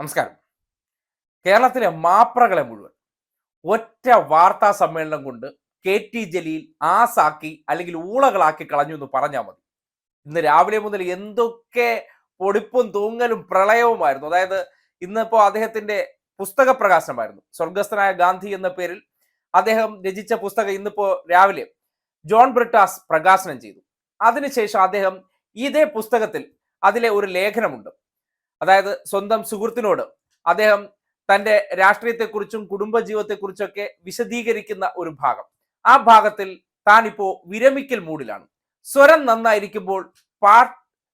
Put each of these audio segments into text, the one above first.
നമസ്കാരം. കേരളത്തിലെ മാപ്രകളെ മുഴുവൻ ഒറ്റ വാർത്താ സമ്മേളനം കൊണ്ട് കെ ടി ജലീൽ ആസാക്കി അല്ലെങ്കിൽ ഊളകളാക്കി കളഞ്ഞു എന്ന് പറഞ്ഞാൽ മതി. ഇന്ന് രാവിലെ മുതൽ എന്തൊക്കെ പൊടിപ്പും തൂങ്ങലും പ്രളയവുമായിരുന്നു. അതായത് ഇന്നിപ്പോ അദ്ദേഹത്തിന്റെ പുസ്തക പ്രകാശനമായിരുന്നു. സ്വർഗസ്ഥനായ ഗാന്ധി എന്ന പേരിൽ അദ്ദേഹം രചിച്ച പുസ്തകം ഇന്നിപ്പോ രാവിലെ ജോൺ ബ്രിട്ടാസ് പ്രകാശനം ചെയ്തു. അതിനുശേഷം അദ്ദേഹം ഇതേ പുസ്തകത്തിൽ അതിലെ ഒരു ലേഖനമുണ്ട്. അതായത് സ്വന്തം സുഹൃത്തിനോട് അദ്ദേഹം തന്റെ രാഷ്ട്രീയത്തെക്കുറിച്ചും കുടുംബജീവിതത്തെക്കുറിച്ചൊക്കെ വിശദീകരിക്കുന്ന ഒരു ഭാഗം. ആ ഭാഗത്തിൽ താൻ ഇപ്പോ വിരമിക്കൽ മൂഡിലാണ് സ്വരം നന്നായിരിക്കുമ്പോൾ പാ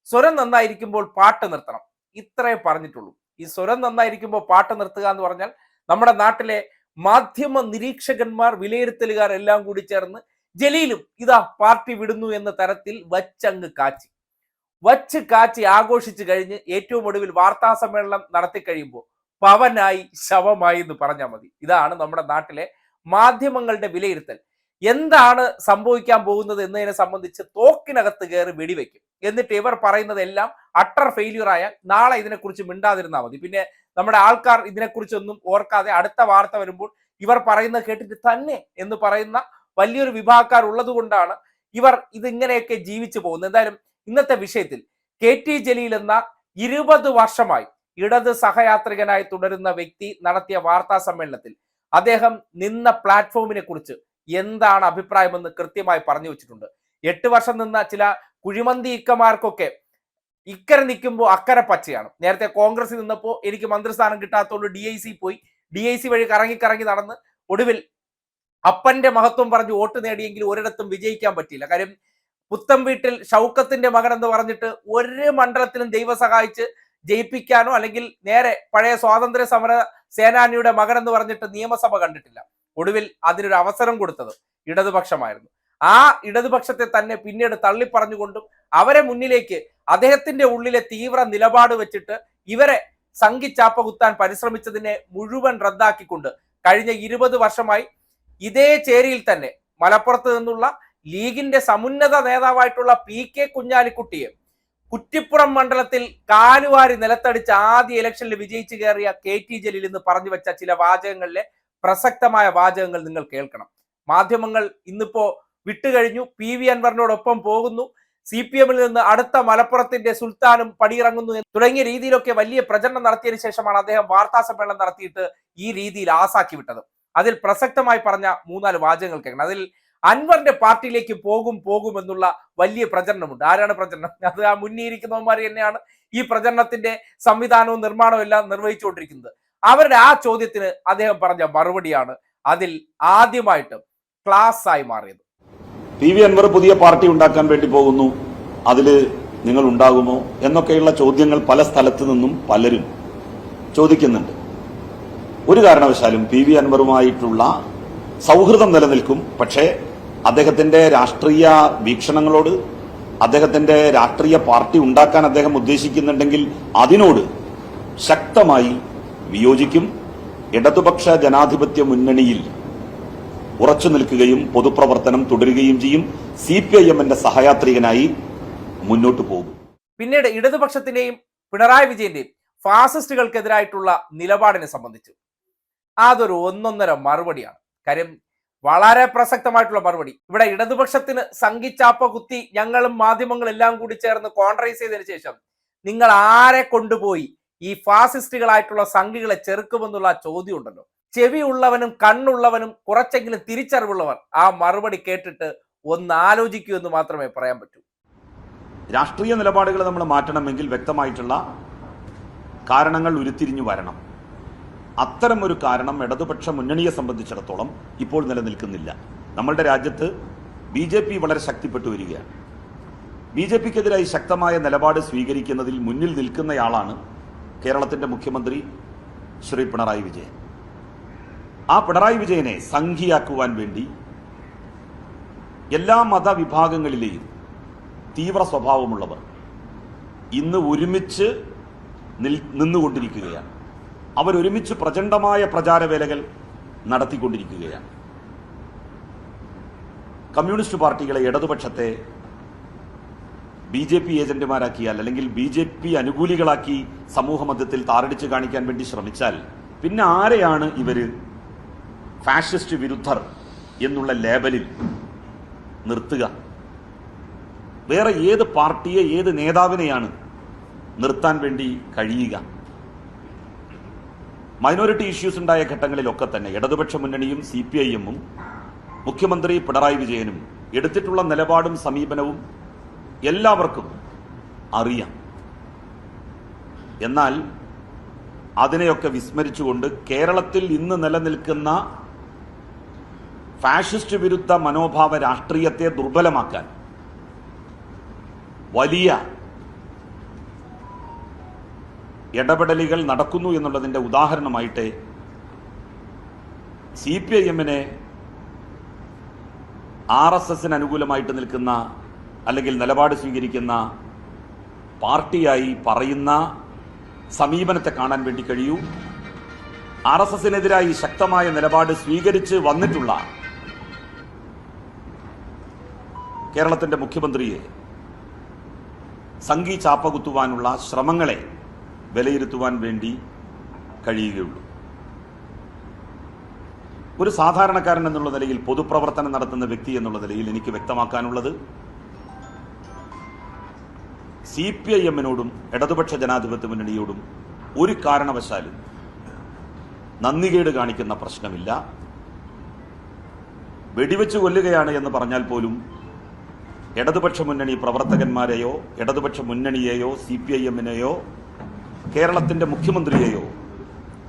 സ്വരം നന്നായിരിക്കുമ്പോൾ പാട്ട് നിർത്തണം. ഇത്രേ പറഞ്ഞിട്ടുള്ളൂ. ഈ സ്വരം നന്നായിരിക്കുമ്പോൾ പാട്ട് നിർത്തുക എന്ന് പറഞ്ഞാൽ നമ്മുടെ നാട്ടിലെ മാധ്യമ നിരീക്ഷകന്മാർ വിലയിരുത്തലുകാർ എല്ലാം കൂടി ചേർന്ന് ജലീലും ഇതാ പാർട്ടി വിടുന്നു എന്ന തരത്തിൽ വച്ചങ്ങ് കാച്ചി. വച്ച് കാച്ചി ആഘോഷിച്ചു കഴിഞ്ഞ് ഏറ്റവും ഒടുവിൽ വാർത്താ സമ്മേളനം നടത്തി കഴിയുമ്പോൾ പവനായി ശവമായി എന്ന് പറഞ്ഞാൽ മതി. ഇതാണ് നമ്മുടെ നാട്ടിലെ മാധ്യമങ്ങളുടെ വിലയിരുത്തൽ. എന്താണ് സംഭവിക്കാൻ പോകുന്നത് എന്നതിനെ സംബന്ധിച്ച് തോക്കിനകത്ത് കയറി വെടിവെക്കും. എന്നിട്ട് ഇവർ പറയുന്നതെല്ലാം അട്ടർ ഫെയിലിയർ ആയാൽ നാളെ ഇതിനെക്കുറിച്ച് മിണ്ടാതിരുന്നാൽ മതി. പിന്നെ നമ്മുടെ ആൾക്കാർ ഇതിനെക്കുറിച്ചൊന്നും ഓർക്കാതെ അടുത്ത വാർത്ത വരുമ്പോൾ ഇവർ പറയുന്നത് കേട്ടിട്ട് തന്നെ എന്ന് പറയുന്ന വലിയൊരു വിഭാഗക്കാർ ഉള്ളതുകൊണ്ടാണ് ഇവർ ഇതിങ്ങനെയൊക്കെ ജീവിച്ചു പോകുന്നത്. എന്തായാലും ഇന്നത്തെ വിഷയത്തിൽ കെ ടി ജലീൽ എന്ന ഇരുപത് വർഷമായി ഇടത് സഹയാത്രികനായി തുടരുന്ന വ്യക്തി നടത്തിയ വാർത്താ സമ്മേളനത്തിൽ അദ്ദേഹം നിന്ന പ്ലാറ്റ്ഫോമിനെ കുറിച്ച് എന്താണ് അഭിപ്രായമെന്ന് കൃത്യമായി പറഞ്ഞു വെച്ചിട്ടുണ്ട്. എട്ട് വർഷം നിന്ന ചില കുഴിമന്തി ഇക്കമാർക്കൊക്കെ ഇക്കരെ നിൽക്കുമ്പോൾ അക്കരെ പച്ചയാണ്. നേരത്തെ കോൺഗ്രസിൽ നിന്നപ്പോൾ എനിക്ക് മന്ത്രിസ്ഥാനം കിട്ടാത്തതുകൊണ്ട് ഡി ഐ സി പോയി. ഡി ഐ സി വഴി കറങ്ങി കറങ്ങി നടന്ന് ഒടുവിൽ അപ്പന്റെ മഹത്വം പറഞ്ഞ് വോട്ട് നേടിയെങ്കിലും ഒരിടത്തും വിജയിക്കാൻ പറ്റിയില്ല. കാര്യം പുത്തം വീട്ടിൽ ഷൗക്കത്തിന്റെ മകൻ എന്ന് പറഞ്ഞിട്ട് ഒരു മണ്ഡലത്തിലും ദൈവം സഹായിച്ച് ജയിപ്പിക്കാനോ അല്ലെങ്കിൽ നേരെ പഴയ സ്വാതന്ത്ര്യ സമര സേനാനിയുടെ മകൻ എന്ന് പറഞ്ഞിട്ട് നിയമസഭ കണ്ടിട്ടില്ല. ഒടുവിൽ അതിനൊരു അവസരം കൊടുത്തത് ഇടതുപക്ഷമായിരുന്നു. ആ ഇടതുപക്ഷത്തെ തന്നെ പിന്നീട് തള്ളിപ്പറഞ്ഞുകൊണ്ടും അവരെ മുന്നിലേക്ക് അദ്ദേഹത്തിന്റെ ഉള്ളിലെ തീവ്ര നിലപാട് വെച്ചിട്ട് ഇവരെ സംഘിച്ചാപ്പ കുത്താൻ പരിശ്രമിച്ചതിനെ മുഴുവൻ റദ്ദാക്കിക്കൊണ്ട് കഴിഞ്ഞ ഇരുപത് വർഷമായി ഇതേ ചേരിയിൽ തന്നെ മലപ്പുറത്ത് നിന്നുള്ള ലീഗിന്റെ സമുന്നത നേതാവായിട്ടുള്ള പി കെ കുഞ്ഞാലിക്കുട്ടിയെ കുറ്റിപ്പുറം മണ്ഡലത്തിൽ കാലുവാരി നിലത്തടിച്ച് ആദ്യ ഇലക്ഷനിൽ വിജയിച്ചു കയറിയ കെ ടി ജലീൽ എന്ന് പറഞ്ഞു വെച്ച ചില വാചകങ്ങളിലെ പ്രസക്തമായ വാചകങ്ങൾ നിങ്ങൾ കേൾക്കണം. മാധ്യമങ്ങൾ ഇന്നിപ്പോ വിട്ടുകഴിഞ്ഞു. പി വി അൻവറിനോടൊപ്പം പോകുന്നു. സി പി എമ്മിൽ നിന്ന് അടുത്ത മലപ്പുറത്തിന്റെ സുൽത്താനും പടിയിറങ്ങുന്നു തുടങ്ങിയ രീതിയിലൊക്കെ വലിയ പ്രചരണം നടത്തിയതിനു ശേഷമാണ് അദ്ദേഹം വാർത്താ സമ്മേളനം നടത്തിയിട്ട് ഈ രീതിയിൽ ആസാക്കി വിട്ടത്. അതിൽ പ്രസക്തമായി പറഞ്ഞ മൂന്നാൽ വാചകങ്ങൾ കേൾക്കണം. അതിൽ അൻവറിന്റെ പാർട്ടിയിലേക്ക് പോകും പോകും എന്നുള്ള വലിയ പ്രചരണമുണ്ട്. ആരാണ് പ്രചരണം? അത് ആ മുന്നിരിക്കുന്നവന്മാർ തന്നെയാണ് ഈ പ്രചരണത്തിന്റെ സംവിധാനവും നിർമ്മാണവും എല്ലാം നിർവഹിച്ചുകൊണ്ടിരിക്കുന്നത്. അവരുടെ ആ ചോദ്യത്തിന് അദ്ദേഹം പറഞ്ഞ മറുപടിയാണ് അതിൽ ആദ്യമായിട്ട് ക്ലാസ് ആയി മാറിയത്. പി വി അൻവർ പുതിയ പാർട്ടി ഉണ്ടാക്കാൻ വേണ്ടി പോകുന്നു. അതിൽ നിങ്ങൾ ഉണ്ടാകുമോ എന്നൊക്കെയുള്ള ചോദ്യങ്ങൾ പല സ്ഥലത്തു നിന്നും പലരും ചോദിക്കുന്നുണ്ട്. ഒരു കാരണവശാലും പി വി അൻവറുമായിട്ടുള്ള സൗഹൃദം നിലനിൽക്കും. പക്ഷേ അദ്ദേഹത്തിന്റെ രാഷ്ട്രീയ വീക്ഷണങ്ങളോട് അദ്ദേഹത്തിന്റെ രാഷ്ട്രീയ പാർട്ടി ഉണ്ടാക്കാൻ അദ്ദേഹം ഉദ്ദേശിക്കുന്നുണ്ടെങ്കിൽ അതിനോട് ശക്തമായി വിയോജിക്കും. ഇടതുപക്ഷ ജനാധിപത്യ മുന്നണിയിൽ ഉറച്ചു നിൽക്കുകയും പൊതുപ്രവർത്തനം തുടരുകയും ചെയ്യും. സി പി ഐ എമ്മിന്റെ സഹയാത്രികനായി മുന്നോട്ട് പോകും. പിന്നീട് ഇടതുപക്ഷത്തിന്റെയും പിണറായി വിജയന്റെയും ഫാസിസ്റ്റുകൾക്കെതിരായിട്ടുള്ള നിലപാടിനെ സംബന്ധിച്ച്. അതൊരു ഒന്നൊന്നര മറുപടിയാണ്. കാര്യം വളരെ പ്രസക്തമായിട്ടുള്ള മറുപടി. ഇവിടെ ഇടതുപക്ഷത്തിന് സംഘിച്ചാപ്പ കുത്തി ഞങ്ങളും മാധ്യമങ്ങളും എല്ലാം കൂടി ചേർന്ന് കോൺട്രൈസ് ചെയ്തതിനു ശേഷം നിങ്ങൾ ആരെ കൊണ്ടുപോയി ഈ ഫാസിസ്റ്റുകളായിട്ടുള്ള സംഘികളെ ചെറുക്കുമെന്നുള്ള ചോദ്യം ഉണ്ടല്ലോ. ചെവി ഉള്ളവനും കണ്ണുള്ളവനും കുറച്ചെങ്കിലും തിരിച്ചറിവുള്ളവർ ആ മറുപടി കേട്ടിട്ട് ഒന്ന് ആലോചിക്കൂ എന്ന് മാത്രമേ പറയാൻ പറ്റൂ. രാഷ്ട്രീയ നിലപാടുകൾ നമ്മൾ മാറ്റണമെങ്കിൽ വ്യക്തമായിട്ടുള്ള കാരണങ്ങൾ ഉരുത്തിരിഞ്ഞു വരണം. അത്തരം ഒരു കാരണം ഇടതുപക്ഷ മുന്നണിയെ സംബന്ധിച്ചിടത്തോളം ഇപ്പോൾ നിലനിൽക്കുന്നില്ല. നമ്മളുടെ രാജ്യത്ത് ബി ജെ പി വളരെ ശക്തിപ്പെട്ടു വരികയാണ്. ബി ജെ പിക്കെതിരായി ശക്തമായ നിലപാട് സ്വീകരിക്കുന്നതിൽ മുന്നിൽ നിൽക്കുന്നയാളാണ് കേരളത്തിന്റെ മുഖ്യമന്ത്രി ശ്രീ പിണറായി വിജയൻ. ആ പിണറായി വിജയനെ സംഘിയാക്കുവാൻ വേണ്ടി എല്ലാ മതവിഭാഗങ്ങളിലെയും തീവ്ര സ്വഭാവമുള്ളവർ ഇന്ന് ഒരുമിച്ച് നിൽ നിന്നുകൊണ്ടിരിക്കുകയാണ്. അവരൊരുമിച്ച് പ്രചണ്ഡമായ പ്രചാരവേലകൾ നടത്തിക്കൊണ്ടിരിക്കുകയാണ്. കമ്മ്യൂണിസ്റ്റ് പാർട്ടികളെ ഇടതുപക്ഷത്തെ ബി ജെ പി ഏജന്റുമാരാക്കിയാൽ അല്ലെങ്കിൽ ബി ജെ പി അനുകൂലികളാക്കി സമൂഹ മധ്യത്തിൽ താറടിച്ച് കാണിക്കാൻ വേണ്ടി ശ്രമിച്ചാൽ പിന്നെ ആരെയാണ് ഇവർ ഫാഷിസ്റ്റ് വിരുദ്ധർ എന്നുള്ള ലേബലിൽ നിർത്തുക? വേറെ ഏത് പാർട്ടിയെ ഏത് നേതാവിനെയാണ് നിർത്താൻ വേണ്ടി കഴിയുക? മൈനോറിറ്റി ഇഷ്യൂസ് ഉണ്ടായ ഘട്ടങ്ങളിലൊക്കെ തന്നെ ഇടതുപക്ഷ മുന്നണിയും സി പി ഐ എമ്മും മുഖ്യമന്ത്രി പിണറായി വിജയനും എടുത്തിട്ടുള്ള നിലപാടും സമീപനവും എല്ലാവർക്കും അറിയാം. എന്നാൽ അതിനെയൊക്കെ വിസ്മരിച്ചുകൊണ്ട് കേരളത്തിൽ ഇന്ന് നിലനിൽക്കുന്ന ഫാഷിസ്റ്റ് വിരുദ്ധ മനോഭാവ രാഷ്ട്രീയത്തെ ദുർബലമാക്കാൻ വലിയ ഇടപെടലുകൾ നടക്കുന്നു എന്നുള്ളതിന്റെ ഉദാഹരണമായിട്ട് സി പി ഐ എമ്മിനെ ആർ എസ് എസിന് അനുകൂലമായിട്ട് നിൽക്കുന്ന അല്ലെങ്കിൽ നിലപാട് സ്വീകരിക്കുന്ന പാർട്ടിയായി പറയുന്ന സമീപനത്തെ കാണാൻ വേണ്ടി കഴിയൂ. ആർ എസ് എസിനെതിരായി ശക്തമായ നിലപാട് സ്വീകരിച്ച് വന്നിട്ടുള്ള കേരളത്തിന്റെ മുഖ്യമന്ത്രിയെ സംഘി ചാപ്പകുത്തുവാനുള്ള ശ്രമങ്ങളെ വിലയിരുത്തുവാൻ വേണ്ടി കഴിയുകയുള്ളൂ. ഒരു സാധാരണക്കാരൻ എന്നുള്ള നിലയിൽ പൊതുപ്രവർത്തനം നടത്തുന്ന വ്യക്തി എന്നുള്ള നിലയിൽ എനിക്ക് വ്യക്തമാക്കാനുള്ളത് സി പി ഐ എമ്മിനോടും ഇടതുപക്ഷ ജനാധിപത്യ മുന്നണിയോടും ഒരു കാരണവശാലും നന്ദികേട് കാണിക്കുന്ന പ്രശ്നമില്ല. വെടിവെച്ച് കൊല്ലുകയാണ് എന്ന് പറഞ്ഞാൽ പോലും ഇടതുപക്ഷ മുന്നണി പ്രവർത്തകന്മാരെയോ ഇടതുപക്ഷ മുന്നണിയെയോ സി പി ഐ എമ്മിനെയോ കേരളത്തിന്റെ മുഖ്യമന്ത്രിയെയോ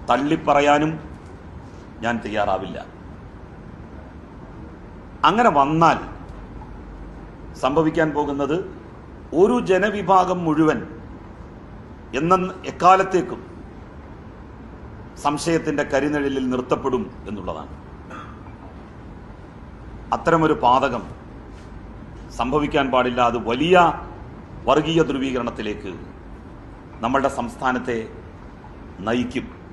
തള്ളിപ്പറയാനും ഞാൻ തയ്യാറാവില്ല. അങ്ങനെ വന്നാൽ സംഭവിക്കാൻ പോകുന്നത് ഒരു ജനവിഭാഗം മുഴുവൻ എന്ന എക്കാലത്തേക്കും സംശയത്തിന്റെ കരിനിഴലിൽ നിർത്തപ്പെടും എന്നുള്ളതാണ്. അത്തരമൊരു പാതകം സംഭവിക്കാൻ പാടില്ല. അത് വലിയ വർഗീയ ധ്രുവീകരണത്തിലേക്ക് നമ്മളുടെ സംസ്ഥാനത്തെ നയിക്കും.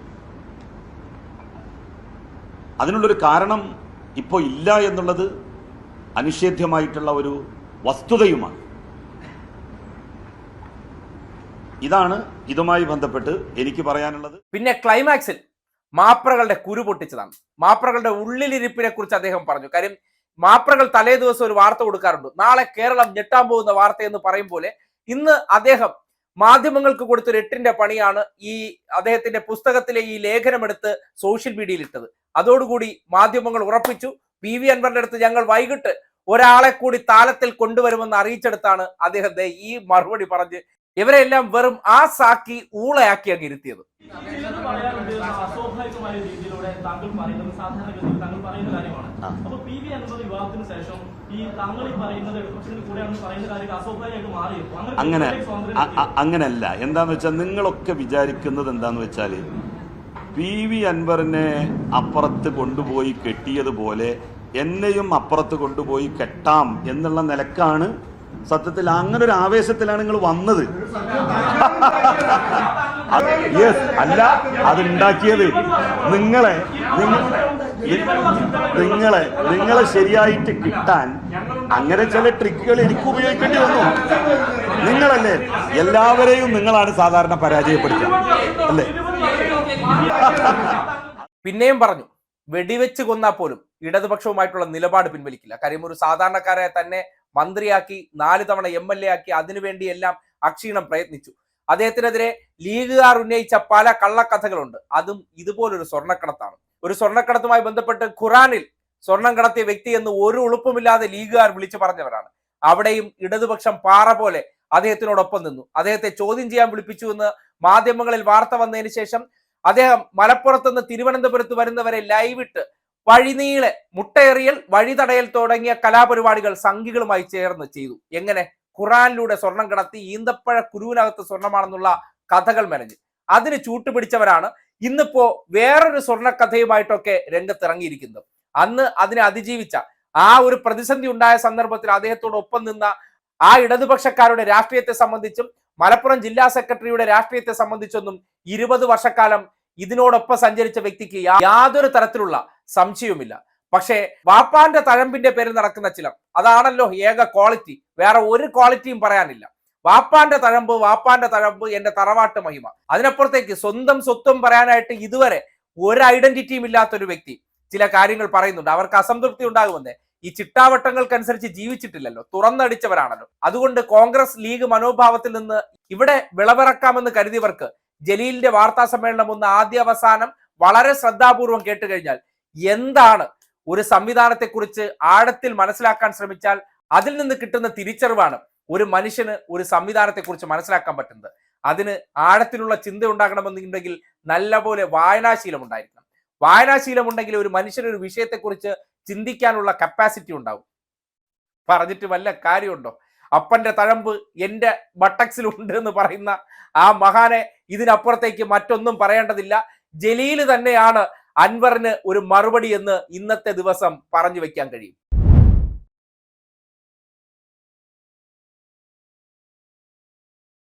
അതിനുള്ളൊരു കാരണം ഇപ്പോൾ ഇല്ല എന്നുള്ളത് അനിഷേധ്യമായിട്ടുള്ള ഒരു വസ്തുതയുമാണ്. ഇതാണ് ഇതുമായി ബന്ധപ്പെട്ട് എനിക്ക് പറയാനുള്ളത്. പിന്നെ ക്ലൈമാക്സിൽ മാപ്രകളുടെ കുരു പൊട്ടിച്ചതാണ്. മാപ്രകളുടെ ഉള്ളിലിരിപ്പിനെ കുറിച്ച് അദ്ദേഹം പറഞ്ഞു. കാര്യം മാപ്രകൾ തലേ ദിവസം ഒരു വാർത്ത കൊടുക്കാറുണ്ട്. നാളെ കേരളം ഞെട്ടാൻ പോകുന്ന വാർത്ത എന്ന് പറയും പോലെ ഇന്ന് അദ്ദേഹം മാധ്യമങ്ങൾക്ക് കൊടുത്തൊരു എട്ടിന്റെ പണിയാണ് ഈ അദ്ദേഹത്തിന്റെ പുസ്തകത്തിലെ ഈ ലേഖനമെടുത്ത് സോഷ്യൽ മീഡിയയിൽ ഇട്ടത് അതോടുകൂടി മാധ്യമങ്ങൾ ഉറപ്പിച്ചു പി വി അൻവറിന്റെ അടുത്ത് ഞങ്ങൾ വൈകിട്ട് ഒരാളെ കൂടി താലത്തിൽ കൊണ്ടുവരുമെന്ന് അറിയിച്ചെടുത്താണ് അദ്ദേഹത്തെ ഈ മറുപടി പറഞ്ഞ് ഇവരെല്ലാം വെറും ആ സാക്കി ഊളയാക്കി അങ്ങ് ഇരുത്തിയത് താങ്കൾ സാധാരണഗതിയിൽ പറയുന്ന കാര്യമാണ്. അപ്പൊ പി വി വിവാഹത്തിന് ശേഷം അങ്ങനെ അങ്ങനല്ല. എന്താന്ന് വെച്ചാൽ നിങ്ങളൊക്കെ വിചാരിക്കുന്നത് എന്താന്ന് വെച്ചാൽ പി വി അൻവറിനെ അപ്പുറത്ത് കൊണ്ടുപോയി കെട്ടിയതുപോലെ എന്നെയും അപ്പുറത്ത് കൊണ്ടുപോയി കെട്ടാം എന്നുള്ള നിലക്കാണ് സത്യത്തിൽ അങ്ങനെ ഒരു ആവേശത്തിലാണ് നിങ്ങൾ വന്നത്. യെസ് അല്ല അതുണ്ടാക്കിയത് നിങ്ങളെ നിങ്ങ- നിങ്ങളെ നിങ്ങളെ ശരിയായിട്ട് കിട്ടാൻ അങ്ങനെ ചില ട്രിക്കുകൾ എനിക്ക് ഉപയോഗിക്കേണ്ടി വന്നു. നിങ്ങളല്ലേ എല്ലാവരെയും നിങ്ങളാണ് സാധാരണ പരാജയപ്പെടുത്തുക. അല്ലേ? പിന്നെയും പറഞ്ഞു വെടിവെച്ച് കൊന്നാൽ പോലും ഇടതുപക്ഷവുമായിട്ടുള്ള നിലപാട് പിൻവലിക്കില്ല. കാര്യം ഒരു സാധാരണക്കാരെ തന്നെ മന്ത്രിയാക്കി നാല് തവണ എം എൽ എ ആക്കി അതിനുവേണ്ടി എല്ലാം അക്ഷീണം പ്രയത്നിച്ചു. അദ്ദേഹത്തിനെതിരെ ലീഗുകാർ ഉന്നയിച്ച പല കള്ളക്കഥകളുണ്ട്. അതും ഇതുപോലൊരു സ്വർണക്കടത്താണ്. ഒരു സ്വർണക്കടത്തുമായി ബന്ധപ്പെട്ട് ഖുറാനിൽ സ്വർണം കടത്തിയ വ്യക്തി എന്ന് ഒരു ഉളുപ്പുമില്ലാതെ ലീഗുകാർ വിളിച്ചു പറഞ്ഞവരാണ്. അവിടെയും ഇടതുപക്ഷം പാറ പോലെ അദ്ദേഹത്തിനോടൊപ്പം നിന്നു. അദ്ദേഹത്തെ ചോദ്യം ചെയ്യാൻ വിളിപ്പിച്ചു എന്ന് മാധ്യമങ്ങളിൽ വാർത്ത വന്നതിന് ശേഷം അദ്ദേഹം മലപ്പുറത്തുനിന്ന് തിരുവനന്തപുരത്ത് വരുന്നവരെ ലൈവിട്ട് വഴിനീളെ മുട്ടേറിയൽ വഴിതടയൽ തുടങ്ങിയ കലാപരിപാടികൾ സംഘികളുമായി ചേർന്ന് ചെയ്തു. എങ്ങനെ? ഖുറാനിലൂടെ സ്വർണം കടത്തി ഈന്തപ്പഴ കുരുവിനകത്ത് സ്വർണമാണെന്നുള്ള കഥകൾ മെനഞ്ഞ്. അതിന് ചൂട്ടുപിടിച്ചവരാണ് ഇന്നിപ്പോ വേറൊരു സ്വർണക്കഥയുമായിട്ടൊക്കെ രംഗത്തിറങ്ങിയിരിക്കുന്നു. അന്ന് അതിനെ അതിജീവിച്ച ആ ഒരു പ്രതിസന്ധി ഉണ്ടായ സന്ദർഭത്തിൽ അദ്ദേഹത്തോടൊപ്പം നിന്ന ആ ഇടതുപക്ഷക്കാരുടെ രാഷ്ട്രീയത്തെ സംബന്ധിച്ചും മലപ്പുറം ജില്ലാ സെക്രട്ടറിയുടെ രാഷ്ട്രീയത്തെ സംബന്ധിച്ചൊന്നും ഇരുപത് വർഷക്കാലം ഇതിനോടൊപ്പം സഞ്ചരിച്ച വ്യക്തിക്ക് യാതൊരു തരത്തിലുള്ള സംശയവുമില്ല. പക്ഷേ വാപ്പാന്റെ തഴമ്പിന്റെ പേരിൽ നടക്കുന്ന ചില അതാണല്ലോ ഏക ക്വാളിറ്റി. വേറെ ഒരു ക്വാളിറ്റിയും പറയാനില്ല. വാപ്പാന്റെ തഴമ്പ് വാപ്പാന്റെ തഴമ്പ് എന്റെ തറവാട്ട് മഹിമ. അതിനപ്പുറത്തേക്ക് സ്വന്തം സ്വത്തും പറയാനായിട്ട് ഇതുവരെ ഒരു ഐഡന്റിറ്റിയും ഇല്ലാത്തൊരു വ്യക്തി ചില കാര്യങ്ങൾ പറയുന്നുണ്ട്. അവർക്ക് അസംതൃപ്തി ഉണ്ടാകുമെന്ന്. ഈ ചിട്ടാവട്ടങ്ങൾക്കനുസരിച്ച് ജീവിച്ചിട്ടില്ലല്ലോ. തുറന്നടിച്ചവരാണല്ലോ. അതുകൊണ്ട് കോൺഗ്രസ് ലീഗ് മനോഭാവത്തിൽ നിന്ന് ഇവിടെ വിളവിറക്കാമെന്ന് കരുതിയവർക്ക് ജലീലിന്റെ വാർത്താ സമ്മേളനം ഒന്ന് ആദ്യ അവസാനം വളരെ ശ്രദ്ധാപൂർവം കേട്ട് കഴിഞ്ഞാൽ എന്താണ് ഒരു സംവിധാനത്തെക്കുറിച്ച് ആഴത്തിൽ മനസ്സിലാക്കാൻ ശ്രമിച്ചാൽ അതിൽ നിന്ന് കിട്ടുന്ന തിരിച്ചറിവാണ് ഒരു മനുഷ്യന് ഒരു സംവിധാനത്തെക്കുറിച്ച് മനസ്സിലാക്കാൻ പറ്റുന്നത്. അതിന് ആഴത്തിലുള്ള ചിന്ത ഉണ്ടാകണമെന്നുണ്ടെങ്കിൽ നല്ലപോലെ വായനാശീലം ഉണ്ടായിരിക്കണം. വായനാശീലം ഉണ്ടെങ്കിൽ ഒരു മനുഷ്യന് ഒരു വിഷയത്തെക്കുറിച്ച് ചിന്തിക്കാനുള്ള കപ്പാസിറ്റി ഉണ്ടാവും. പറഞ്ഞിട്ട് വല്ല കാര്യമുണ്ടോ? അപ്പന്റെ തഴമ്പ് എന്റെ ബട്ടക്സിലുണ്ട് എന്ന് പറയുന്ന ആ മഹാനെ ഇതിനപ്പുറത്തേക്ക് മറ്റൊന്നും പറയേണ്ടതില്ല. ജലീൽ തന്നെയാണ് അൻവറിന് ഒരു മറുപടി എന്ന് ഇന്നത്തെ ദിവസം പറഞ്ഞു വെക്കാൻ കഴിയും.